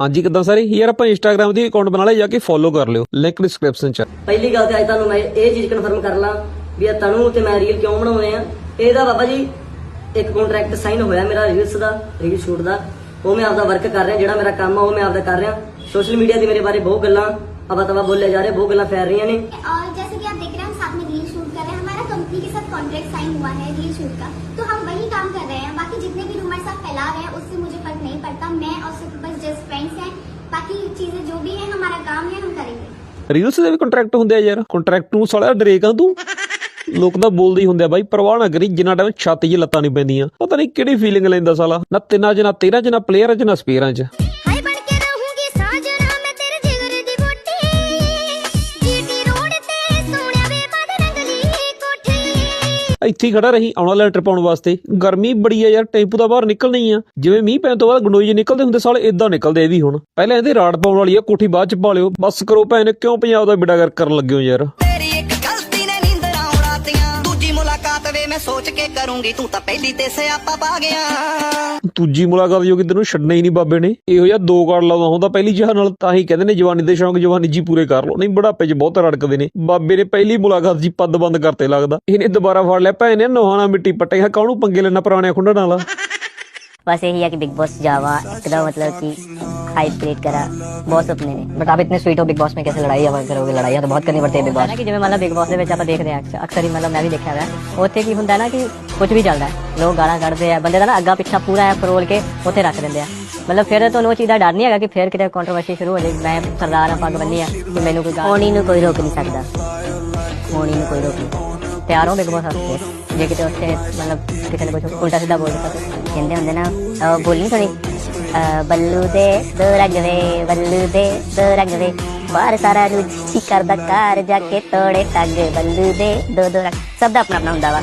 ਹਾਂਜੀ ਕਿਦਾਂ ਸਾਰੇ? ਯਾਰ ਆਪਾਂ ਇੰਸਟਾਗ੍ਰam ਦੀ ਅਕਾਊਂਟ ਬਣਾ ਲਿਆ ਜਾ ਕੇ ਫੋਲੋ ਕਰ ਲਿਓ। ਲਿੰਕ ਡਿਸਕ੍ਰਿਪਸ਼ਨ ਚ। ਪਹਿਲੀ ਗੱਲ ਤੇ ਅੱਜ ਤੁਹਾਨੂੰ ਮੈਂ ਇਹ ਚੀਜ਼ ਕਨਫਰਮ ਕਰ ਲਾਂ ਵੀ ਇਹ ਤਣੂ ਤੇ ਮੈਂ ਰੀਲ ਕਿਉਂ ਬਣਾਉਂਦੇ ਆ। ਇਹਦਾ ਬਾਬਾ ਜੀ ਇੱਕ ਕੰਟਰੈਕਟ ਸਾਈਨ ਹੋਇਆ ਮੇਰਾ ਰੀਲਸ ਦਾ ਰੀਲ ਸ਼ੂਟ ਦਾ। ਉਹ ਮੈਂ ਆਪਦਾ ਵਰਕ ਕਰ ਰਿਹਾ ਜਿਹੜਾ ਮੇਰਾ ਕੰਮ ਆ ਉਹ ਮੈਂ ਆਪਦਾ ਕਰ ਰਿਹਾ। ਸੋਸ਼ਲ ਮੀਡੀਆ ਦੀ ਮੇਰੇ ਬਾਰੇ ਬਹੁਤ ਗੱਲਾਂ ਅਬਾ ਤਵਾ ਬੋਲੇ ਜਾ ਰਹੇ ਬਹੁਤ ਗੱਲਾਂ ਫੈਲ ਰਹੀਆਂ ਨੇ। ਔਰ ਜੈਸੇ ਕਿ ਆਪ ਦੇਖ कंपनी के साथ कॉन्ट्रैक्ट साइन हुआ है रील शूट का तो हम वही काम कर रहे हैं बाकी जितने भी रूमर्स आप फैला रहे हैं उससे मुझे फर्क नहीं पड़ता मैं और सिर्फ बस जस्ट फ्रेंड्स हैं बाकी चीजें जो भी है हमारा काम है हम करेंगे ਰੀਲਸ ਦੇ ਵੀ ਕੰਟਰੈਕਟ ਹੁੰਦੇ ਆ ਯਾਰ ਕੰਟਰੈਕਟ ਨੂੰ ਸਾਲਿਆ ਡਰੇਕਾਂ ਤੂੰ ਲੋਕ ਤਾਂ ਬੋਲਦੇ ਹੀ ਹੁੰਦੇ ਆ ਬਾਈ ਪਰਵਾਹ ਨਾ ਕਰੀ ਜਿੰਨਾ ਟਾਈਮ ਛਾਤੀ 'ਚ ਲੱਤਾਂ ਨਹੀਂ ਪੈਂਦੀਆਂ ਪਤਾ ਨਹੀਂ ਕਿਹੜੀ ਫੀਲਿੰਗ ਲੈਂਦਾ ਸਾਲਾ ਨਾ ਤਿੰਨਾਂ 'ਚ ਨਾ ਤੇਰਾਂ 'ਚ ਨਾ ਪਲੇਅਰਾਂ 'ਚ ਨਾ ਸਪੇਅਰਾਂ 'ਚ ਇੱਥੇ ਹੀ ਖੜਾ ਰਹੀ ਆਉਣਾ ਲੈਂਟਰ ਪਾਉਣ ਵਾਸਤੇ। ਗਰਮੀ ਬੜੀ ਆ ਯਾਰ, ਟੈਂਪੂ ਦਾ ਬਾਹਰ ਨਿਕਲਣੀ ਆ। ਜਿਵੇਂ ਮੀਂਹ ਪੈਣ ਤੋਂ ਬਾਅਦ ਗੰਡੋਈ ਨਿਕਲਦੇ ਹੁੰਦੇ, ਸਾਲੇ ਇਦਾਂ ਨਿਕਲਦੇ ਇਹ ਵੀ ਹੁਣ। ਪਹਿਲਾਂ ਇਹਦੇ ਰਾੜ ਪਾਉਣ ਵਾਲੀ ਆ, ਕੋਠੀ ਬਾਅਦ ਚ ਪਾ ਲਿਓ। ਬਸ ਕਰੋ ਭੈਣ, ਕਿਉਂ ਪੰਜਾਬ ਦਾ ਬਿੜਾ ਬਿੜਾਗਰ ਕਰਨ ਲੱਗੇ ਹੋ ਯਾਰ? ਮੈਂ ਸੋਚ ਕੇ ਕਰੂੰਗੀ, ਤੂੰ ਤਾਂ ਪਹਿਲੀ ਤੇ ਸਿਆਪਾ ਪਾ ਗਿਆ। ਦੂਜੀ ਮੁਲਾਕਾਤ ਜੋ ਕਿ ਤੈਨੂੰ ਛੱਡਣਾ ਹੀ ਨਹੀਂ ਬਾਬੇ ਨੇ। ਇਹੋ ਜਿਹਾ ਦੋ ਕਾਰਡ ਲਾਉਂਦਾ ਹੁੰਦਾ ਪਹਿਲੀ ਜਹਾਂ ਨਾਲ, ਤਾਂ ਹੀ ਕਹਿੰਦੇ ਨੇ ਜਵਾਨੀ ਦੇ ਸ਼ੌਂਕ ਜਵਾਨੀ ਜੀ ਪੂਰੇ ਕਰ ਲਓ। ਨਹੀਂ, ਬੁਢਾਪੇ 'ਚ ਬਹੁਤ ਰੜਕਦੇ ਨੇ। ਬਾਬੇ ਨੇ ਪਹਿਲੀ ਮੁਲਾਕਾਤ ਜੀ ਪੱਦ ਬੰਦ ਕਰਤੇ ਲੱਗਦਾ। ਇਹਨੇ ਦੁਬਾਰਾ ਫੜ ਲਿਆ, ਭੈਣ ਨੇ ਨੋਹਾਣਾ ਮਿੱਟੀ ਪੱਟਿਆ ਕਾਹਨੂੰ ਪੰਗੇ ਲੈਣਾ ਪੁਰਾਣੇ ਖੁੰਡਾਂ ਨਾਲ? बस यही है कि बिग बॉस जावा इतना मतलब कि हाइप क्रिएट करा। बहुत सपने ਬਟ ਆਪ ਇਤਨੇ ਸਵੀਟ ਹੋ ਬਿਗ ਬਾਸ ਮੇਂ ਕੈਸੇ ਲੜਾਈ ਆਵਾ ਕਰੋਗੇ ਲੜਾਈਆਂ ਤਾਂ ਬਹੁਤ ਕਰਨੀ ਪੜਤੀ ਹੈ ਬਿਗ ਬਾਸ ਜਿਵੇਂ ਮਤਲਬ ਬਿਗ ਬਾਸ ਦੇ ਵਿੱਚ ਆਪਾਂ ਦੇਖਦੇ ਆ ਅਕਸਰ- ਹੀ ਮਤਲਬ ਮੈਂ ਵੀ ਦੇਖਿਆ ਹੋਇਆ ਉੱਥੇ ਕੀ ਹੁੰਦਾ ਨਾ ਕਿ ਕੁਝ ਵੀ ਚੱਲਦਾ ਲੋਕ ਗਾਣਾ ਕੱਢਦੇ ਆ ਬੰਦੇ ਦਾ ਨਾ ਅੱਗਾ ਪਿੱਛਾ ਪੂਰਾ ਐ ਪਰੋਲ ਕੇ ਉੱਥੇ ਰੱਖ ਦਿੰਦੇ ਆ ਮਤਲਬ ਫਿਰ ਤੁਹਾਨੂੰ ਉਹ ਚੀਜ਼ ਦਾ ਡਰ ਨਹੀਂ ਹੈਗਾ ਕਿ ਫਿਰ ਕਿਤੇ ਕੰਟਰੋਵਰਸੀ ਸ਼ੁਰੂ ਹੋ ਜਾਏ ਮੈਂ ਸਰਦਾਰ ਆ ਪੱਗ ਬੰਨੀ ਆ ਕਿ ਮੈਨੂੰ ਕੋਈ ਗਾਲ ਨੂੰ ਕੋਈ ਰੋਕ ਨਹੀਂ ਸਕਦਾ ਕੋਣੀ ਨੂੰ ਕੋਈ ਰੋਕ ਨਹੀਂ ਤਿਆਰ ਹੋ ਬਿਗ ਬਾਸ ਵਾਸਤੇ ਜੇ ਕਿਤੇ ਉੱਥੇ ਮਤਲਬ ਕਿਸੇ ਨੇ ਕੁਝ ਉਲਟਾ ਸਿੱਧਾ ਬੋਲ ਦਿੱਤਾ ਤਾਂ ਕਹਿੰਦੇ ਹੁੰਦੇ ਨਾ ਉਹ ਬੋਲੀ ਥੋੜੀ ਬੱਲੂ ਦੇ ਦੋ ਰੰਗ ਬੱਲੂ ਦੇ ਦੋ ਰੰਗ ਬਾਹਰ ਸਾਰਾ ਰੁਚੀ ਕਰਦਾ ਕਾਰ ਜਾ ਕੇ ਤੋੜੇ ਟੱਗ ਬੱਲੂ ਦੇ ਦੋ ਦੋ ਰੰਗ ਸਭ ਦਾ ਆਪਣਾ ਆਪਣਾ ਹੁੰਦਾ ਵਾ।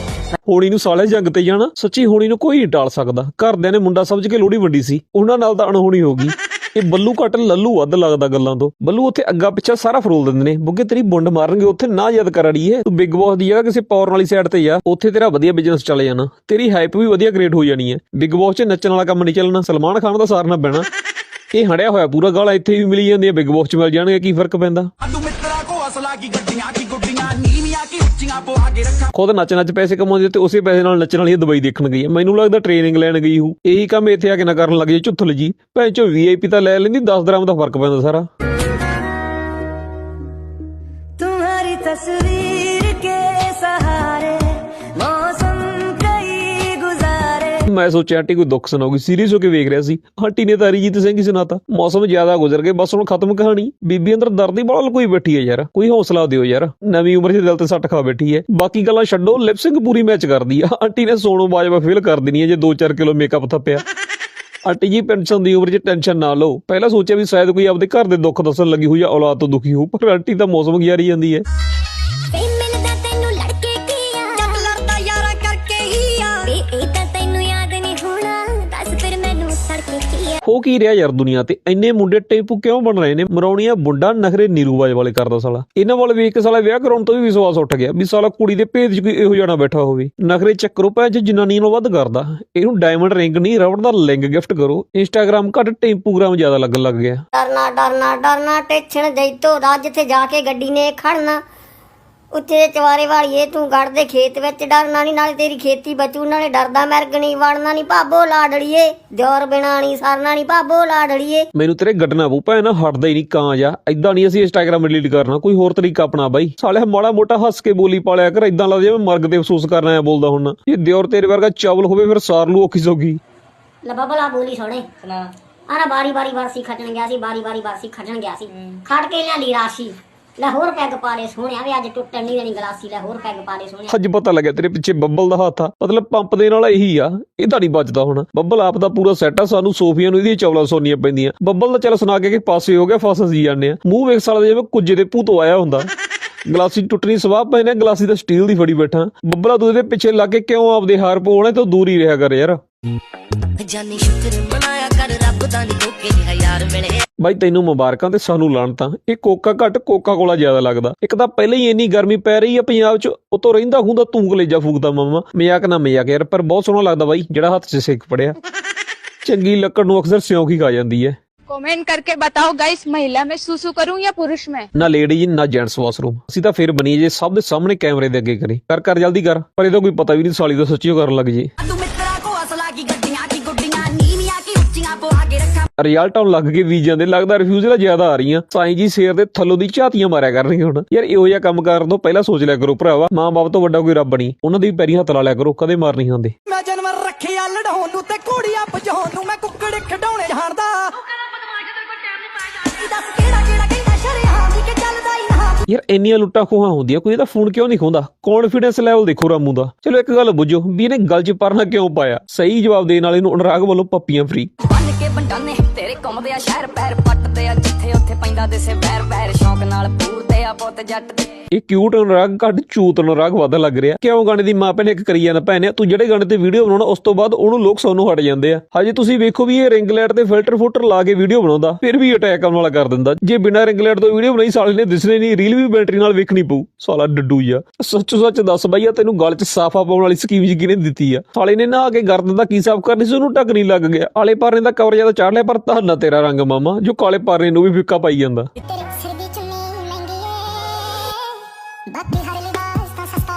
ਹੋਣੀ ਨੂੰ ਸਾਲੇ ਜੰਗ ਤੇ ਜਾਣਾ ਸੱਚੀ ਹੋਣੀ ਨੂੰ ਕੋਈ ਨਹੀਂ ਟਾਲ ਸਕਦਾ। ਘਰਦਿਆਂ ਨੇ ਮੁੰਡਾ ਸਮਝ ਕੇ ਲੋੜੀ ਵੰਡੀ ਸੀ। ਉਹਨਾਂ ਨਾਲ ਤਾਂ ਅਣਹੋਣੀ ਹੋ ਗਈ। ਇਹ ਬੱਲੂ ਘੱਟ ਲੱਲੂ ਵੱਧ ਲੱਗਦਾ ਗੱਲਾਂ ਤੋਂ। ਬੱਲੂ ਉੱਥੇ ਅੱਗਾ ਪਿੱਛਾ ਸਾਰਾ ਫਰੋਲ ਦਿੰਦੇ ਨੇ। ਬੁੱਗੇ ਤੇਰੀ ਬੁੰਡ ਮਾਰਨਗੇ, ਉੱਥੇ ਨਾ ਯਾਦ ਕਰ ਅੜੀਏ। ਤੂੰ ਬਿਗ ਬੌਸ ਦੀ ਜਗ੍ਹਾ ਕਿਸੇ ਪੌਰਨ ਵਾਲੀ ਸਾਈਡ ਤੇ ਜਾ। ਉੱਥੇ ਤੇਰਾ ਵਧੀਆ ਬਿਜ਼ਨਸ ਚੱਲ ਜਾਣਾ। ਤੇਰੀ ਹਾਈਪ ਵੀ ਵਧੀਆ ਕ੍ਰੀਏਟ ਹੋ ਜਾਣੀ ਹੈ। ਬਿਗ ਬੌਸ 'ਚ ਨੱਚਣ ਵਾਲਾ ਕੰਮ ਨਹੀਂ ਚੱਲਣਾ। ਸਲਮਾਨ ਖਾਨ ਦਾ ਸਾਰਨਾ ਪੈਣਾ। ਇਹ ਹੜਿਆ ਹੋਇਆ ਪੂਰਾ ਗਾਲਾਂ ਇੱਥੇ ਵੀ ਮਿਲੀ ਜਾਂਦੀ ਹੈ। ਬਿਗ ਬੌਸ 'ਚ ਮਿਲ ਜਾਣਗੇ, ਕੀ ਫ਼ਰਕ ਪੈਂਦਾ? ਅੱਡੂ ਮਿੱਤਰਾ ਕੋ ਅਸਲਾ ਕੀ, ਗੱਡੀਆਂ ਕੀ, ਗੁੱਡੀਆਂ ਖੁਦ ਨੱਚ ਨੱਚ ਪੈਸੇ ਕਮਾਉਂਦੀ ਤੇ ਉਸੇ ਪੈਸੇ ਨਾਲ ਨੱਚਣ ਵਾਲੀ ਦੁਬਈ ਦੇਖਣ ਗਈ ਮੈਨੂੰ ਲੱਗਦਾ ਟ੍ਰੇਨਿੰਗ ਲੈਣ ਗਈ ਹੂ ਇਹੀ ਕੰਮ ਇੱਥੇ ਆ ਕੇ ਨਾ ਕਰਨ ਲੱਗ ਜੇ ਝੁੱਥਲ ਜੀ, ਭੈਣ ਚੋ ਵੀਆਈਪੀ ਤਾਂ ਲੈ ਲੈਂਦੀ 10 ਦਰਾਮ ਦਾ ਫ਼ਰਕ ਪੈਂਦਾ ਸਾਰਾ। ਤੁਹਾਡੀ ਤਸਵੀਰ ਮੈਂ ਸੋਚਿਆ ਆਂਟੀ ਕੋਈ ਦੁੱਖ ਸੁਣਾਉਗੀ ਸੀਰੀਅਸ ਹੋ ਕੇ ਵੇਖ ਰਿਹਾ ਸੀ। ਆਂਟੀ ਨੇ ਤਾਂ ਅਰੀਜੀਤ ਸਿੰਘ ਹੀ ਸੁਣਾਤਾ ਮੌਸਮ ਜ਼ਿਆਦਾ ਗੁਜ਼ਰ ਗਏ, ਬਸ ਹੁਣ ਖਤਮ ਕਹਾਣੀ। ਬੀਬੀ ਅੰਦਰ ਦਰਦ ਹੀ ਬੜਾ ਕੋਈ ਬੈਠੀ ਹੈ ਯਾਰ। ਕੋਈ ਹੌਸਲਾ ਦਿਓ ਯਾਰ। ਨਵੀਂ ਉਮਰ 'ਚ ਦਿਲ ਤੇ ਸੱਟ ਖਾ ਬੈਠੀ ਹੈ। ਬਾਕੀ ਗੱਲਾਂ ਛੱਡੋ ਲਿਪਸਿੰਗ ਪੂਰੀ ਮੈਚ ਕਰਦੀ ਆ। ਆਂਟੀ ਨੇ ਸੋਨੋ ਬਾਜਵਾ ਫੇਲ ਕਰ ਦੇਣੀ ਹੈ ਜੇ 2-4 ਕਿਲੋ ਮੇਕਅਪ ਥੱਪਿਆ। ਆਂਟੀ ਜੀ ਪੈਨਸ਼ਨ ਦੀ ਉਮਰ 'ਚ ਟੈਨਸ਼ਨ ਨਾ ਲਓ। ਪਹਿਲਾਂ ਸੋਚਿਆ ਵੀ ਸ਼ਾਇਦ ਕੋਈ ਆਪਦੇ ਘਰ ਦੇ ਦੁੱਖ ਦੱਸਣ ਲੱਗੀ ਹੋਈ ਜਾਂ ਔਲਾਦ ਤੋਂ ਦੁਖੀ ਹੋ ਪਰ ਆਂਟੀ ਤਾਂ ਮੌਸਮ ਗਿਆਰੀ ਜਾਂਦੀ ਹੈ। ਹੋ ਕੀ ਰਿਹਾ ਯਾਰ ਦੁਨੀਆ ਤੇ? ਇੰਨੇ ਮੁੰਡੇ ਟੇਪੂ ਕਿਉਂ ਬਣ ਰਹੇ ਨੇ? ਮਰੌਣੀਆਂ ਬੁੰਡਾ ਨਖਰੇ ਨੀਰੂਬਾਜ ਵਾਲੇ ਕਰਦਾ ਸਾਲਾ। ਇਹਨਾਂ ਵਾਲੇ ਵੇਖ ਕੇ ਸਾਲਾ ਵਿਆਹ ਕਰਾਉਣ ਤੋਂ ਵੀ ਵਿਸ਼ਵਾਸ ਉੱਠ ਗਿਆ ਵੀ ਸਾਲਾ ਕੁੜੀ ਦੇ ਭੇਦ 'ਚ ਕੋਈ ਇਹੋ ਜਾਣਾ ਬੈਠਾ ਹੋਵੇ। ਨਖਰੇ ਚੱਕਰੋ ਪੈ ਚ ਜਨਾਨੀ ਨੂੰ ਵੱਧ ਕਰਦਾ। ਇਹਨੂੰ ਡਾਇਮੰਡ ਰਿੰਗ ਨਹੀਂ, ਰਬੜ ਦਾ ਲਿੰਗ ਗਿਫਟ ਕਰੋ। ਇੰਸਟਾਗ੍ਰam ਘੱਟ ਟੈਂਪੂਗ੍ਰਾਮ ਜ਼ਿਆਦਾ ਲੱਗਣ ਲੱਗ ਗਿਆ। ਡਰਨਾ ਡਰਨਾ ਡਰਨਾ, ਟੇਛਣ ਜੈਤੋ ਰਾਜ ਜਿੱਥੇ ਜਾ ਕੇ ਗੱਡੀ ਨੇ ਖੜਨਾ। ਉੱਥੇ ਚਵਾਰੇ ਵਾਲੀਏ ਤੂੰ ਗੜ ਦੇ ਖੇਤ ਵਿੱਚ ਡਰਨਾ ਨਹੀਂ ਨਾਲੇ ਤੇਰੀ ਖੇਤੀ ਬਚੂ ਨਾਲੇ ਡਰਦਾ ਮਿਰਗ ਨਹੀਂ ਵੜਨਾ ਨਹੀਂ ਭਾਬੋ ਲਾਡੜੀਏ ਜੋਰ ਬਿਨਾ ਨਹੀਂ ਸਰਨਾ ਨਹੀਂ ਭਾਬੋ ਲਾਡੜੀਏ ਮੈਨੂੰ ਤੇਰੇ ਗੱਡਣਾ ਪਊ ਭੈਣ ਹਟਦਾ ਹੀ ਨਹੀਂ ਕਾਂ ਜਾ। ਐਦਾਂ ਨਹੀਂ ਅਸੀਂ ਇੰਸਟਾਗ੍ਰam ਡਿਲੀਟ ਕਰਨਾ ਕੋਈ ਹੋਰ ਤਰੀਕਾ ਆਪਣਾ ਬਾਈ। ਸਾਲੇ ਮਾੜਾ ਮੋਟਾ ਹੱਸ ਕੇ ਬੋਲੀ ਪਾਲਿਆ ਕਰ ਐਦਾਂ ਲੱਗਦਾ ਜਿਵੇਂ ਮਰਗ ਦੇ ਅਫਸੋਸ ਕਰਨਾ ਆ ਬੋਲਦਾ ਹੁਣ ਜੇ ਦਿਓਰ ਤੇਰੇ ਵਰਗਾ ਚਾਵਲ ਹੋਵੇ ਫਿਰ ਸਾਰ ਲੂ ਔਖੀ ਸੌਗੀ। ਲੱਭਾ ਭਲਾ ਬੋਲੀ ਸੋਹਣੇ। ਸੁਣਾ। ਆਣਾ ਬਾਰੀ ਬਾਰੀ ਵਾਰਸੀ ਖੱਟਣ ਗਿਆ ਸੀ ਬਾਰੀ ਬਾਰੀ ਵਾਰਸੀ ਖੱਟਣ ਗਿਆ ਸੀ। ਖੜ ਕੇ ਲਿਆਂਦੀ ਰਾਸ਼ੀ। ਲੈ ਹੋਰ ਪੈਗ ਪਾ ਲੈ ਸੋਹਣਿਆ ਵੀ ਅੱਜ ਟੁੱਟਣ ਨਹੀਂ ਦੇਣੀ ਗਲਾਸੀ ਲੈ ਹੋਰ ਪੈਗ ਪਾ ਲੈ ਸੋਹਣਿਆ। ਅੱਜ ਪਤਾ ਲੱਗਿਆ ਤੇਰੇ ਪਿੱਛੇ ਬੱਬਲ ਦਾ ਹੱਥ ਆ। ਮਤਲਬ ਪੰਪ ਦੇ ਨਾਲ ਇਹੀ ਆ ਇਹ ਤਾਂ ਨਹੀਂ ਬਚਦਾ ਹੁਣ। ਬੱਬਲ ਆਪ ਦਾ ਪੂਰਾ ਸੈੱਟ ਆ ਸਾਨੂੰ ਸੋਫੀਆਂ ਨੂੰ ਇਹਦੀਆਂ ਚੌਲਾਂ ਸੋਨੀਆਂ ਪੈਂਦੀਆਂ। ਬੱਬਲ ਦਾ ਚੱਲ ਸੁਣਾ ਕੇ ਕਿ ਪਾਸੇ ਹੋ ਗਿਆ ਫਸ ਜੀ ਜਾਂਦੇ ਆ। ਮੂੰਹ ਵੇਖ ਸਾਲਾ ਜਿਵੇਂ ਕੁੱਜੇ ਦੇ ਭੂਤ ਆਇਆ ਹੁੰਦਾ। ਗਲਾਸੀ ਟੁੱਟਣੀ ਸਵਾਹ ਪਏ ਨੇ ਗਲਾਸੀ ਤਾਂ ਸਟੀਲ ਦੀ ਫੜੀ ਬੈਠਾ। ਬੱਬਲਾ ਤੂੰ ਇਹਦੇ ਪਿੱਛੇ ਲੱਗ ਕੇ ਕਿਉਂ ਆਪਦੇ ਹਾਰ ਪਵਾਉਣੇ ਤੋਂ ਦੂਰ ਹੀ ਰਿਹਾ ਕਰ ਯਾਰ। ਜਾਨੀ ਸ਼ੁਕਰ ਮਨਾਇਆ ਕਰ ਰੱਬ ਦਾ ਨੀ ਕੋਕੇ ਜਿਹਾ ਯਾਰ ਮਿਲੇ। ਬਾਈ ਤੈਨੂੰ ਮੁਬਾਰਕਾਂ ਤੇ ਸਾਨੂੰ ਲਾਣਤਾਂ ਇਹ ਕੋਕਾ ਘੱਟ ਕੋਕਾ ਕੋਲਾ ਜ਼ਿਆਦਾ ਲੱਗਦਾ ਇੱਕ ਤਾਂ ਪਹਿਲਾਂ ਹੀ ਇੰਨੀ ਗਰਮੀ ਪੈ ਰਹੀ ਆ ਪੰਜਾਬ 'ਚ ਉਤੋਂ ਰਹਿੰਦਾ ਹੁੰਦਾ ਤੂੰ ਕਲੇਜਾ ਫੂਕਦਾ ਮਾਮਾ ਮਜ਼ਾਕ ਨਾ ਮਜ਼ਾਕ ਯਾਰ ਪਰ ਬਹੁਤ ਸੋਹਣਾ ਲੱਗਦਾ ਬਾਈ ਜਿਹੜਾ ਹੱਥ 'ਚ ਸਿੱਕ ਪੜਿਆ ਚੰਗੀ ਲੱਕੜ ਨੂੰ ਅਕਸਰ ਸਿਉਂਕ ਹੀ ਖਾ ਜਾਂਦੀ ਹੈ कमेंट करके बताओ गाइस महिला में सुसु करूं या पुरुष में ਨਾ ਲੇਡੀਜ਼ ਨਾ ਜੈਂਟਸ ਵਾਸ਼ਰੂਮ ਅਸੀਂ ਤਾਂ ਫਿਰ ਬਣੀ ਜੇ ਸਭ ਦੇ ਸਾਹਮਣੇ ਕੈਮਰੇ ਦੇ ਅੱਗੇ ਕਰੀ ਕਰ ਕਰ ਜਲਦੀ ਕਰ ਪਰ ਇਹਦਾ ਕੋਈ ਪਤਾ ਵੀ ਨਹੀਂ ਸਾਲੀ ਦਾ ਸੱਚੀ ਓ ਕਰਨ ਲੱਗ ਜੇ ਤੂੰ ਰਿਜ਼ਲਟ ਆਉਣ ਲੱਗ ਗਏ ਵੀਜ਼ਿਆਂ ਦੇ ਲੱਗਦਾ ਰਿਫਿਊਜ਼ਲਾਂ ਜ਼ਿਆਦਾ ਆ ਰਹੀਆਂ। ਸਾਈਂ ਜੀ ਸ਼ੇਰ ਦੇ ਥੱਲੋਂ ਦੀ ਝਾਤੀਆਂ ਮਾਰਿਆ ਕਰਨਗੇ ਹੁਣ। ਯਾਰ ਇਹੋ ਜਿਹਾ ਕੰਮ ਕਰਨ ਤੋਂ ਪਹਿਲਾਂ ਸੋਚ ਲਿਆ ਕਰੋ ਭਰਾਵਾ ਮਾਂ-ਬਾਪ ਤੋਂ ਵੱਡਾ ਕੋਈ ਰੱਬ ਨਹੀਂ। ਉਹਨਾਂ ਦੀ ਪੈਰੀ ਹੱਥ ਲਾ ਲਿਆ ਕਰੋ ਕਦੇ ਮਾਰ ਨਹੀਂ ਹੁੰਦੇ ਮੈਂ ਜਾਨਵਰ ਰੱਖਿਆ ਲੜਾਉਣ ਨੂੰ ਤੇ ਘੋੜੀਆਂ ਭਜਾਉਣ ਨੂੰ ਮੈਂ ਕੁੱਕੜ ਖਡਾਉਣੇ ਜਾਣਦਾ ਦੱਸ ਕਿਹੜਾ ਕਿਹੜਾ ਕਹਿੰਦਾ ਸ਼ਰਿਆਮ ਦੀ ਕਿ ਚੱਲਦਾ ਹੀ ਨਾ ਯਾਰ ਇੰਨੀਆਂ ਲੁੱਟਾਂ ਖੋਹਾਂ ਹੁੰਦੀਆਂ ਕੋਈ ਇਹਦਾ ਫੋਨ ਕਿਉਂ ਨਹੀਂ ਖੋਂਦਾ? ਕੌਨਫੀਡੈਂਸ ਲੈਵਲ ਦੇਖੋ ਰਾਮੂ ਦਾ। ਚਲੋ ਇੱਕ ਗੱਲ ਬੁੱਝੋ ਵੀ ਇਹਨੇ ਗੱਲ 'ਚ ਪਰਨਾ ਕਿਉਂ ਪਾਇਆ? ਸਹੀ ਜਵਾਬ ਦੇਣ ਵਾਲੇ ਨੂੰ ਅਨੁਰਾਗ ਵੱਲੋਂ ਪੱਪੀਆਂ ਫ੍ਰੀ ਘੁੰਮਦੇ ਆ ਸ਼ਹਿਰ, ਪੈਰ ਪੱਟਦੇ ਆ ਜਿੱਥੇ ਉੱਥੇ ਪੈਂਦਾ ਦਿਸੇ ਬੈਰ ਬੈਰ ਸ਼ੌਂਕ ਨਾਲ ਪੂਰਦੇ ਆ ਪੁੱਤ ਜੱਟ ਦੇ। ਇਹ ਕਿਊਟ ਅਨੁਰਾਗ ਘੱਟ ਚੂਤ ਅਨੁਰਾਗ ਵੱਧ ਲੱਗ ਰਿਹਾ। ਕਿਉਂ ਗਾਣੇ ਦੀ ਮਾਂ ਭੈਣ ਇੱਕ ਕਰੀ ਜਾਂਦਾ? ਭੈਣੇ ਤੂੰ ਜਿਹੜੇ ਗਾਣੇ ਤੇ ਵੀਡੀਓ ਬਣਾਉਣਾ ਉਸ ਤੋਂ ਬਾਅਦ ਉਹਨੂੰ ਲੋਕ ਸੋਨੂੰ ਹਟ ਜਾਂਦੇ ਆ। ਹਜੇ ਤੁਸੀਂ ਵੇਖੋ ਵੀ ਇਹ ਰਿੰਗ ਲਾਈਟ ਤੇ ਫਿਲਟਰ ਫੁਲਟਰ ਲਾ ਕੇ ਵੀਡੀਓ ਬਣਾਉਂਦਾ ਫਿਰ ਵੀ ਅਟੈਕ ਆਉਣ ਵਾਲਾ ਕਰ ਦਿੰਦਾ। ਜੇ ਬਿਨਾਂ ਰਿੰਗ ਲਾਈਟ ਤੋਂ ਵੀਡੀਓ ਬਣਾਈ ਸਾਲੇ ਨੇ ਦਿਸਣੇ ਨਹੀਂ ਰੀਲ ਵੀ ਬੈਟਰੀ ਨਾਲ ਵੇਖਣੀ ਪਊ। ਸਾਲਾ ਡੱਡੂ ਜਾ ਸੱਚੋ ਸੱਚ ਦੱਸ ਬਈਆ ਤੈਨੂੰ ਗਲ 'ਚ ਸਾਫਾ ਪਾਉਣ ਵਾਲੀ ਸਕੀਮ ਜੀ ਕਿਹਨੇ ਦਿੱਤੀ ਆ। ਸਾਲੇ ਨੇ ਨਾ ਆ ਕੇ ਗਰਦਨ ਦਾ ਕੀ ਸਾਫ਼ ਕਰਨੀ ਸੀ ਉਹਨੂੰ ਢੱਕ ਨਹੀਂ ਲੱਗ ਗਿਆ। ਆਲੇ ਪਾਰੇ ਦਾ ਕਵਰ ਜ਼ਿਆਦਾ ਚਾੜ ਲਿਆ ਪਰ ਧੰਨਾ ਤੇਰਾ ਰੰਗ ਮਾਮਾ ਜੋ ਕਾਲੇ ਪਾਰੇ ਨੂੰ ਵੀ ਫਿੱਕਾ ਪਾਈ ਜਾਂਦਾ। ਬਾਕੀ ਹਰ ਲਿਬਾਸ ਤਾਂ ਸਸਤਾ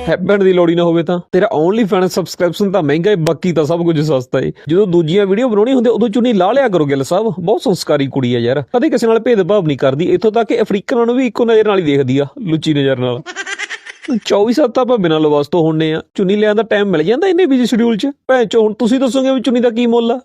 ਏ। ਹੈਪਨ ਦੀ ਲੋੜੀ ਨਾ ਹੋਵੇ ਤਾਂ। ਤੇਰਾ ਓਨਲੀ ਫੈਨ ਸਬਸਕ੍ਰਿਪਸ਼ਨ ਤਾਂ ਮਹਿੰਗਾ ਹੈ ਬਾਕੀ ਤਾਂ ਸਭ ਕੁਝ ਸਸਤਾ ਹੈ ਜਦੋਂ ਦੂਜੀਆਂ ਵੀਡੀਓ ਬਣਾਉਣੀ ਹੁੰਦੀ ਉਦੋਂ ਚੁੰਨੀ ਲਾ ਲਿਆ ਕਰੋ ਗਿੱਲ ਸਾਹਿਬ। ਬਹੁਤ ਸੰਸਕਾਰੀ ਕੁੜੀ ਹੈ ਯਾਰ। ਕਦੇ ਕਿਸੇ ਨਾਲ ਭੇਦਭਾਵ ਨਹੀਂ ਕਰਦੀ। ਇੱਥੋਂ ਤੱਕ ਕਿ ਅਫਰੀਕਨਾਂ ਨੂੰ ਵੀ ਇੱਕੋ ਨਜ਼ਰ ਨਾਲ ਹੀ ਦੇਖਦੀ ਆ ਲੁੱਚੀ ਨਜ਼ਰ ਨਾਲ। 24 ਸੱਤ ਤਾਂ ਆਪਾਂ ਬਿਨਾਂ ਲਿਬਾਸ ਤੋਂ ਹੁੰਨੇ ਆ। ਚੁੰਨੀ ਲਿਆਉਣ ਦਾ ਟਾਈਮ ਮਿਲ ਜਾਂਦਾ ਇੰਨੇ ਬਿਜ਼ੀ ਸ਼ਡਿਊਲ 'ਚ। ਭੈਣ ਚੋ ਹੁਣ ਤੁਸੀਂ ਦੱਸੋਗੇ ਵੀ ਚੁੰਨੀ ਦਾ ਕੀ ਮੁੱਲ ਆ?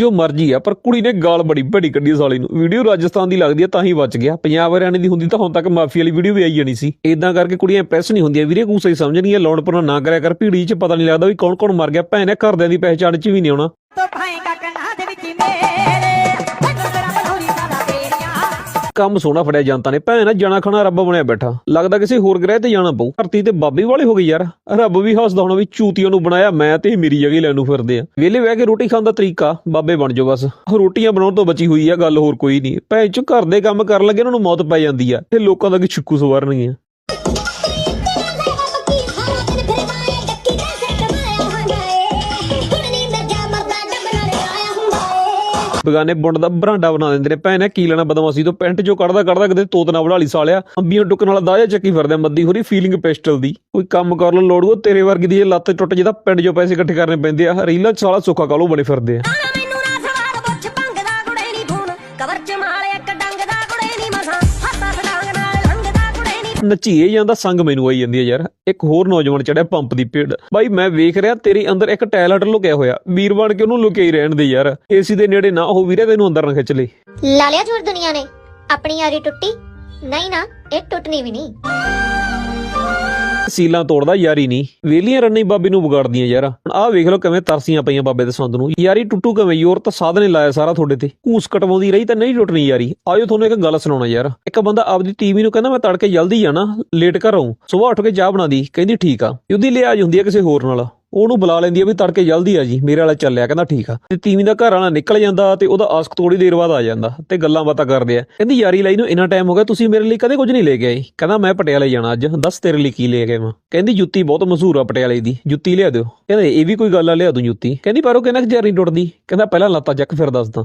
ਜੋ ਮਰਜ਼ੀ ਆ, ਪਰ ਕੁੜੀ ਨੇ ਗਾਲ ਬੜੀ ਭੜੀ ਕੱਢੀ ਸਾਲੀ ਨੂੰ। ਵੀਡੀਓ ਰਾਜਸਥਾਨ ਦੀ ਲੱਗਦੀ ਆ, ਤਾਂ ਹੀ ਬਚ ਗਿਆ। ਪੰਜਾਬ ਹਰਿਆਣੇ ਦੀ ਹੁੰਦੀ ਤਾਂ ਹੁਣ ਤੱਕ ਮਾਫੀ ਵਾਲੀ ਵੀਡੀਓ ਵੀ ਆਈ ਜਾਣੀ ਸੀ। ਇਦਾਂ ਕਰਕੇ ਕੁੜੀਆਂ ਇੰਪ੍ਰੈਸ ਨਹੀਂ ਹੁੰਦੀਆਂ। ਵੀਰੇ ਕੂਸਾ ਹੀ ਸਮਝਣਗੀਆਂ ਲੌੜਪੁਣਾ ਨਾ ਕਰਿਆ ਕਰ, ਭੀੜੀ 'ਚ ਪਤਾ ਨਹੀਂ ਲੱਗਦਾ ਵੀ ਕੌਣ ਕੌਣ ਮਰ ਗਿਆ। ਭੈਣੇ ਘਰਦਿਆਂ ਦੀ ਪਹਿਚਾਣ 'ਚ ਵੀ ਨਹੀਂ ਆਉਣਾ। ਤੋ ਭਾਏਗਾ ਕੰਨਾਂ ਦੇ ਵਿੱਚ ਮੇਰੇ ਕੰਮ ਸੋਹਣਾ ਫੜਿਆ ਜਨਤਾ ਨੇ। ਭੈਣ ਜਣਾ ਖਣਾ ਰੱਬ ਬਣਿਆ ਬੈਠਾ। ਲੱਗਦਾ ਕਿਸੇ ਹੋਰ ਗ੍ਰਹਿ ਤੇ ਜਾਣਾ ਪਊ। ਧਰਤੀ ਤੇ ਬਾਬੇ ਵਾਲੇ ਹੋ ਗਏ ਯਾਰ। ਰੱਬ ਵੀ ਹੱਸਦਾ ਹੋਣਾ ਵੀ ਚੂਤੀਆਂ ਨੂੰ ਬਣਾਇਆ, ਮੈਂ ਤੇ ਮੇਰੀ ਜਗ੍ਹਾ ਲੈਣ ਨੂੰ ਫਿਰਦੇ ਆ। ਵਿਹਲੇ ਬਹਿ ਕੇ ਰੋਟੀ ਖਾਣ ਦਾ ਤਰੀਕਾ, ਬਾਬੇ ਬਣ ਜਾਓ ਬਸ। ਰੋਟੀਆਂ ਬਣਾਉਣ ਤੋਂ ਬਚੀ ਹੋਈ ਆ, ਗੱਲ ਹੋਰ ਕੋਈ ਨਹੀਂ। ਭੈਣ ਚ ਘਰ ਦੇ ਕੰਮ ਕਰਨ ਲੱਗੇ, ਉਹਨਾਂ ਨੂੰ ਮੌਤ ਪੈ ਜਾਂਦੀ ਆ। ਤੇ ਲੋਕਾਂ ਦਾ ਕੀ ਛਿੱਕੂ ਸਵਾਰਨਗੀਆਂ। ਬਗਾਨੇ ਬੁੰਡ ਦਾ ਬਰਾਂਡਾ ਬਣਾ ਦਿੰਦੇ ਨੇ। ਭੈਣੇ ਕੀ ਲੈਣਾ ਬਦਮਾਸ਼ੀ ਤੋਂ? ਪੈਂਟ ਜੋ ਕੱਢਦਾ ਕੱਢਦਾ ਕਦੇ ਤੋਤ ਨਾ ਬਣਾ ਲਈ ਸਾਲਿਆ। ਅੰਬੀਆਂ ਟੁੱਕਣ ਵਾਲਾ ਦਾਜਾ ਚੱਕੀ ਫਿਰਦੇ ਆ, ਮੱਦੀ ਹੋਰੀ ਫੀਲਿੰਗ ਪਿਸਟਲ ਦੀ। ਕੋਈ ਕੰਮ ਕਰ ਲੋ ਲੋੜੂਓ ਤੇਰੇ ਵਰਗੀ ਦੀ ਜੇ ਲੱਤ ਟੁੱਟ ਜੇ ਤਾਂ ਪਿੰਡ ਜੋ ਪੈਸੇ ਇਕੱਠੇ ਕਰਨੇ ਪੈਂਦੇ ਆ। ਰੀਲਾਂ 'ਚ ਸਾਲਾ ਸੁੱਖਾ ਕਾਲੋ ਬਣੇ ਫਿਰਦੇ ਆ। ਨਚੀਏ ਜਾਂਦਾ ਸੰਗ ਮੈਨੂੰ ਆਈ ਜਾਂਦੀ ਹੈ ਯਾਰ। ਇੱਕ ਹੋਰ ਨੌਜਵਾਨ ਚੜਿਆ ਪੰਪ ਦੀ ਪੇੜ ਬਾਈ, ਮੈਂ ਵੇਖ ਰਿਹਾ, ਤੇਰੇ ਅੰਦਰ ਇੱਕ ਟੈਲੈਂਟ ਲੁਕਿਆ ਹੋਇਆ। ਵੀਰ ਬਣ ਕੇ ਉਹਨੂੰ ਲੁਕਿਆ ਹੀ ਰਹਿਣ ਦੇ ਯਾਰ? ਏਸੀ ਦੇ ਨੇੜੇ ਨਾ ਹੋ ਵੀਰੇ, ਤੈਨੂੰ ਅੰਦਰ ਨਾ ਖਿੱਚ ਲਈ ਲਾ ਲਿਆ ਜੋਰ ਦੁਨੀਆ ਨੇ। ਆਪਣੀ ਯਾਰੀ ਟੁੱਟੀ। ਨਹੀਂ ਨਾ, ਇਹ ਟੁੱਟਣੀ ਵੀ ਨਹੀਂ। ਸੀਲਾਂ ਤੋੜਦਾ ਯਾਰੀ ਨਹੀਂ। ਵੇਲੀਆਂ ਰੰਨੀ ਬਾਬੇ ਨੂੰ ਵਿਗਾੜਦੀਆਂ ਯਾਰ। ਹੁਣ ਆਹ ਵੇਖ ਲਓ ਕਿਵੇਂ ਤਰਸੀਆਂ ਪਈਆਂ ਬਾਬੇ ਦੇ ਸੰਦ ਨੂੰ। ਯਾਰੀ ਟੁੱਟੂ ਕਿਵੇਂ? ਯੋਰ ਤਾਂ ਸਾਧ ਨੇ ਲਾਇਆ ਸਾਰਾ ਤੁਹਾਡੇ ਤੇ। ਕੂਸ ਕਟਵਾਉਂਦੀ ਰਹੀ ਤਾਂ ਨਹੀਂ ਟੁੱਟਣੀ ਯਾਰੀ। ਆਜੋ ਤੁਹਾਨੂੰ ਇੱਕ ਗੱਲ ਸੁਣਾਉਣਾ ਯਾਰ। ਇੱਕ ਬੰਦਾ ਆਪਦੀ ਟੀਵੀ ਨੂੰ ਕਹਿੰਦਾ, ਮੈਂ ਤੜਕੇ ਜਲਦੀ ਜਾਣਾ ਲੇਟ ਘਰ। ਆਉਂ ਸਵੇਰ ਉੱਠ ਕੇ ਚਾਹ ਬਣਾਦੀ ਕਹਿੰਦੀ, ਠੀਕ ਆ। ਉਹਦੀ ਲਿਆਜ ਹੁੰਦੀ ਆ ਕਿਸੇ ਹੋਰ ਨਾਲ। ਉਹਨੂੰ ਬੁਲਾ ਲੈਂਦੀ ਆ ਵੀ ਤੜਕੇ ਜਲਦੀ ਆ ਜੀ, ਮੇਰੇ ਵਾਲਾ ਚੱਲਿਆ, ਕਹਿੰਦਾ ਠੀਕ ਆ। ਤੇ ਤੀਵੀਂ ਦਾ ਘਰ ਵਾਲਾ ਨਿਕਲ ਜਾਂਦਾ ਤੇ ਉਹਦਾ ਆਸਕ ਥੋੜੀ ਦੇਰ ਬਾਅਦ ਆ ਜਾਂਦਾ ਤੇ ਗੱਲਾਂ ਬਾਤਾਂ ਕਰਦੇ ਆ। ਕਹਿੰਦੀ, ਯਾਰੀ ਲਈ ਨੂੰ ਇੰਨਾ ਟਾਈਮ ਹੋ ਗਿਆ, ਤੁਸੀਂ ਮੇਰੇ ਲਈ ਕਦੇ ਕੁਝ ਨਹੀਂ ਲੈ ਕੇ ਆਏ। ਕਹਿੰਦਾ, ਮੈਂ ਪਟਿਆਲੇ ਜਾਣਾ ਅੱਜ, ਦੱਸ ਤੇਰੇ ਲਈ ਕੀ ਲੈ ਕੇ ਆਵਾਂ? ਕਹਿੰਦੀ, ਜੁੱਤੀ ਬਹੁਤ ਮਸ਼ਹੂਰ ਆ ਪਟਿਆਲੇ ਦੀ, ਜੁੱਤੀ ਲਿਆ ਦਿਓ। ਕਹਿੰਦੇ, ਇਹ ਵੀ ਕੋਈ ਗੱਲ ਆ, ਲਿਆ ਦੂੰ ਜੁੱਤੀ। ਕਹਿੰਦੀ, ਪਰ ਉਹ ਕਹਿੰਦਾ ਕਿ ਜਰ ਟੁੱਟਦੀ। ਕਹਿੰਦਾ, ਪਹਿਲਾਂ ਲੱਤਾਂ ਚੱਕ ਫਿਰ ਦੱਸਦਾ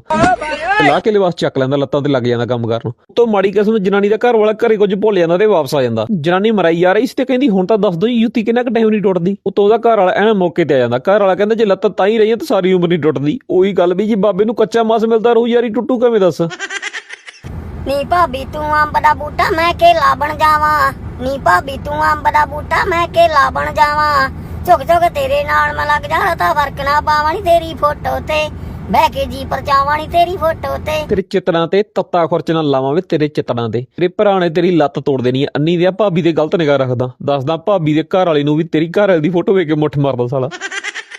ਤੇ ਲਾ ਕੇ ਲਿਵਾਸ ਚੱਕ ਲੈਂਦਾ, ਲੱਤਾਂ ਤੇ ਲੱਗ ਜਾਂਦਾ ਕੰਮ ਕਰਨ ਨੂੰ। ਤੋਂ ਮਾੜੀ ਕਿਸਮ ਜਨਾਨੀ ਦਾ ਘਰ ਵਾਲਾ ਘਰੇ ਕੁਝ ਭੁੱਲ ਜਾਂਦਾ ਤੇ ਵਾਪਸ ਆ ਜਾਂਦਾ। ਜਨਾਨੀ ਮਰਾਈ ਆ ਰਹੀ ਸੀ ਤੇ ਕਹਿੰਦੀ, ਹੁਣ ਤਾਂ ਦੱਸ ਦੋ ਜੀ, ਜੁੱਤੀ ਕਿੰਨਾ ਕੁ ਟਾਈਮ ਨਹੀਂ ਟੁੱਟਦੀ? ਉਤੋਂ ਉਹਦਾ ਘਰ ਵਾਲਾ ਐਨਾ ਮੌਕੇ ਤੇ ਆ ਜਾਂਦਾ। ਘਰ ਵਾਲਾ ਕਹਿੰਦਾ, ਜੇ ਲੱਤਾਂ ਤਾਂ ਹੀ ਰਹੀਆਂ ਤਾਂ ਸਾਰੀ ਉਮਰ ਨਹੀਂ ਟੁੱਟਦੀ। ਉਹੀ ਗੱਲ ਵੀ ਜੀ ਬਾਬੇ ਨੂੰ ਕੱਚਾ ਮਾਸ ਮਿਲਦਾ ਰਹੂ ਯਾਰੀ ਟੁੱਟੂ, ਕਿਵੇਂ ਦੱਸ? ਨੀ ਭਾਬੀ, ਤੂੰ ਅੰਬ ਦਾ ਬੂਟਾ ਮੈਂ ਕੇਲਾ ਬਣ ਜਾਵਾਂ। ਨੀ ਭਾਬੀ, ਤੂੰ ਅੰਬ ਦਾ ਬੂਟਾ ਮੈਂ ਕੇਲਾ ਬਣ ਜਾਵਾਂ। ਝੁਕ ਝੁਕ ਤੇਰੇ ਨਾਲ ਮੈਂ ਲੱਗ ਜਾਣਾ, ਤਾਂ ਵਰਕ ਨਾ ਪਾਵਾਂ ਨੀ ਤੇਰੀ ਫੋਟੋ ਤੇ। ਬਹਿ ਕੇ ਜੀ ਪਰਚਾਵਾਂ ਨੀ ਤੇਰੀ ਫੋਟੋ ਤੇ ਤੇਰੇ ਚਿਤਰਾਂ ਤੇ ਤੱਤਾ ਖੁਰਚ ਨਾਲ ਲਾਵਾਂ ਵੇ ਤੇਰੇ ਚਿਤਰਾਂ ਦੇ ਤੇਰੇ ਭਰਾ ਨੇ ਤੇਰੀ ਲੱਤ ਤੋੜ ਦੇਣੀ ਆ। ਅੰਨੀ ਦੇ ਭਾਬੀ ਤੇ ਗਲਤ ਨਿਗਾਹ ਰੱਖਦਾ। ਦੱਸਦਾ ਭਾਬੀ ਦੇ ਘਰ ਵਾਲੀ ਨੂੰ ਵੀ ਤੇਰੀ ਘਰ ਵਾਲੀ ਦੀ ਫੋਟੋ ਵੇਖ ਕੇ ਮੁੱਠ ਮਾਰਦਾ ਸਾਲਾ।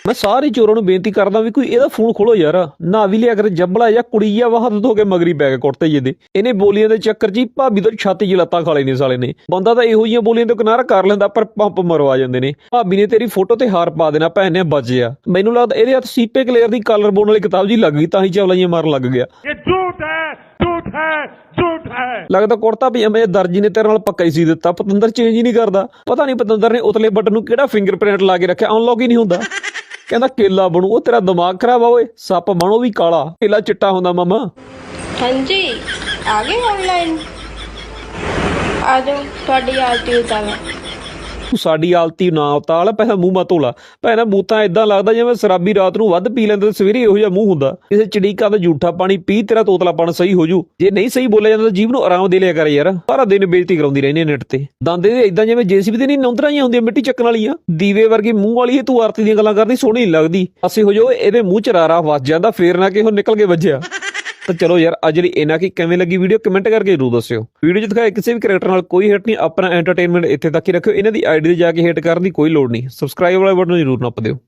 ਮੈਂ ਸਾਰੇ ਚੋਰਾਂ ਨੂੰ ਬੇਨਤੀ ਕਰਦਾ ਵੀ ਕੋਈ ਇਹਦਾ ਫੋਨ ਖੋਲੋ ਯਾਰ। ਨਾ ਵੀ ਲਿਆ ਕਰ ਜੰਬਲਾ ਜਾਂ ਕੁੜੀਆ ਵਾਹਤ ਧੋ ਕੇ ਮਗਰੀ ਬੈਗ ਕੁੱਟਤੇ ਜਿਹਦੇ। ਇਹਨੇ ਬੋਲੀਆਂ ਦੇ ਚੱਕਰ 'ਚ ਭਾਬੀ ਤੋਂ ਛਾਤੀ 'ਚ ਲੱਤਾਂ ਖਾ ਲੈਂਦੇ ਸਾਲੇ ਨੇ। ਬੰਦਾ ਤਾਂ ਇਹੋ ਜੀਆਂ ਬੋਲੀਆਂ ਤੋਂ ਕਿਨਾਰਾ ਕਰ ਲੈਂਦਾ ਪਰ ਪੰਪ ਮਰਵਾ ਜਾਂਦੇ ਨੇ। ਭਾਬੀ ਨੇ ਤੇਰੀ ਫੋਟੋ ਤੇ ਹਾਰ ਪਾ ਦੇਣਾ ਭੈਣ ਨੇ ਬਚਿਆ ਮੈਨੂੰ ਲੱਗਦਾ ਇਹਦੇ ਹੱਥ ਸੀਪੇ ਕਲੇਅਰ ਦੀ ਕਲਰ ਬੋਨ ਵਾਲੀ ਕਿਤਾਬ ਜੀ ਲੱਗ ਗਈ ਤਾਂ ਹੀ ਚਵਲਾ ਜੀ ਮਾਰ ਲੱਗ ਗਿਆ। ਇਹ ਝੂਠ ਹੈ ਝੂਠ ਹੈ ਲੱਗਦਾ ਕੁੜਤਾ ਪਜਾਮਾ ਇਹ ਦਰਜੀ ਨੇ ਤੇਰੇ ਨਾਲ ਪੱਕਾ ਹੀ ਸੀ ਦਿੱਤਾ ਪਤੰਦਰ ਚੇਂਜ ਹੀ ਨਹੀਂ ਕਰਦਾ। ਪਤਾ ਨਹੀਂ ਪਤੰਦਰ ਨੇ ਉਤਲੇ ਬਟਨ ਨੂੰ ਕਿਹੜਾ ਫਿੰਗਰਪ੍ਰਿੰਟ ਲਾ ਕੇ ਰੱਖਿਆ ਅਨਲੌਕ ਹੀ ਨਹੀਂ ਹੁੰਦਾ। ਕਹਿੰਦਾ ਕੇਲਾ ਬਣੂ, ਉਹ ਤੇਰਾ ਦਿਮਾਗ ਖਰਾਬ ਆ ਸੱਪ ਬਣੋ ਵੀ ਕਾਲਾ, ਕੇਲਾ ਚਿੱਟਾ ਹੁੰਦਾ ਮਾਮਾ। ਹਾਂਜੀ, ਆ ਗਏ ਆਨਲਾਈਨ ਆ ਤੁਹਾਡੀ ਆਰਟੀ ਉਤਾਰਾਂ। ਤੂੰ ਸਾਡੀ ਆਲਤੀ ਨਾ ਉਤਾਲ, ਪਹਿਲਾਂ ਮੂੰਹ ਮਾ ਧੋਲਾ। ਭੈਣਾ, ਮੂੰਹ ਤਾਂ ਇਦਾਂ ਲੱਗਦਾ ਜਿਵੇਂ ਸ਼ਰਾਬੀ ਰਾਤ ਨੂੰ ਵੱਧ ਪੀ ਲੈਂਦਾ ਤੇ ਸਵੇਰੇ ਇਹੋ ਜਿਹਾ ਮੂੰਹ ਹੁੰਦਾ। ਕਿਸੇ ਚੜੀਕਾ ਦਾ ਝੂਠਾ ਪਾਣੀ ਪੀ, ਤੇਰਾ ਤੋਤਲਾਪਣ ਸਹੀ ਹੋ ਜੂ। ਜੇ ਨਹੀਂ ਸਹੀ ਬੋਲਿਆ ਜਾਂਦਾ ਤਾਂ ਜੀਵ ਨੂੰ ਆਰਾਮ ਦੇ ਲਿਆ ਕਰ ਯਾਰ। ਸਾਰਾ ਦਿਨ ਬੇਇੱਜ਼ਤੀ ਕਰਾਉਂਦੀ ਰਹਿੰਦੀ ਹੈ ਨੈਟ ਤੇ। ਦੰਦੇ ਦੇ ਇਦਾਂ ਜਿਵੇਂ ਜੇਸੀਬੀ ਤੇ ਨਹੀਂ ਨੌਂਦਰਾਂ ਹੀ ਹੁੰਦੀਆਂ, ਮਿੱਟੀ ਚੱਕਣ ਵਾਲੀਆਂ। ਦੀਵੇ ਵਰਗੀ ਮੂੰਹ ਵਾਲੀ ਇਹ ਤੂੰ ਆਰਤੀ ਦੀਆਂ ਗੱਲਾਂ ਕਰਦੀ, ਸੋਹਣੀ ਨਹੀਂ ਲੱਗਦੀ। ਅਸੀਂ ਹੋ ਜੋ ਇਹਦੇ ਮੂੰਹ ਚ ਰਾਰਾ ਵੱਜ ਜਾਂਦਾ, ਫੇਰ ਨਾ ਕਿ ਉਹ ਨਿਕਲ ਕੇ ਵੱਜਿਆ। ਤਾਂ ਚਲੋ ਯਾਰ ਅੱਜ ਲਈ ਇਹਨਾਂ ਕੀ ਕਿਵੇਂ ਲੱਗੀ ਵੀਡੀਓ ਕਮੈਂਟ ਕਰਕੇ ਜ਼ਰੂਰ ਦੱਸਿਓ। ਵੀਡੀਓ 'ਚ ਦਿਖਾਇਆ ਕਿਸੇ ਵੀ ਕੈਰੈਕਟਰ ਨਾਲ ਕੋਈ ਹਿੱਟ ਨਹੀਂ, ਆਪਣਾ ਐਂਟਰਟੇਨਮੈਂਟ ਇੱਥੇ ਤੱਕ ਹੀ ਰੱਖਿਓ। ਇਹਨਾਂ ਦੀ ਆਈਡੀ ਤੇ ਜਾ ਕੇ ਹਿੱਟ ਕਰਨ ਦੀ ਕੋਈ ਲੋੜ ਨਹੀਂ। ਸਬਸਕ੍ਰਾਈਬ ਵਾਲਾ ਬਟਨ ਜ਼ਰੂਰ ਨੱਪ ਦਿਓ।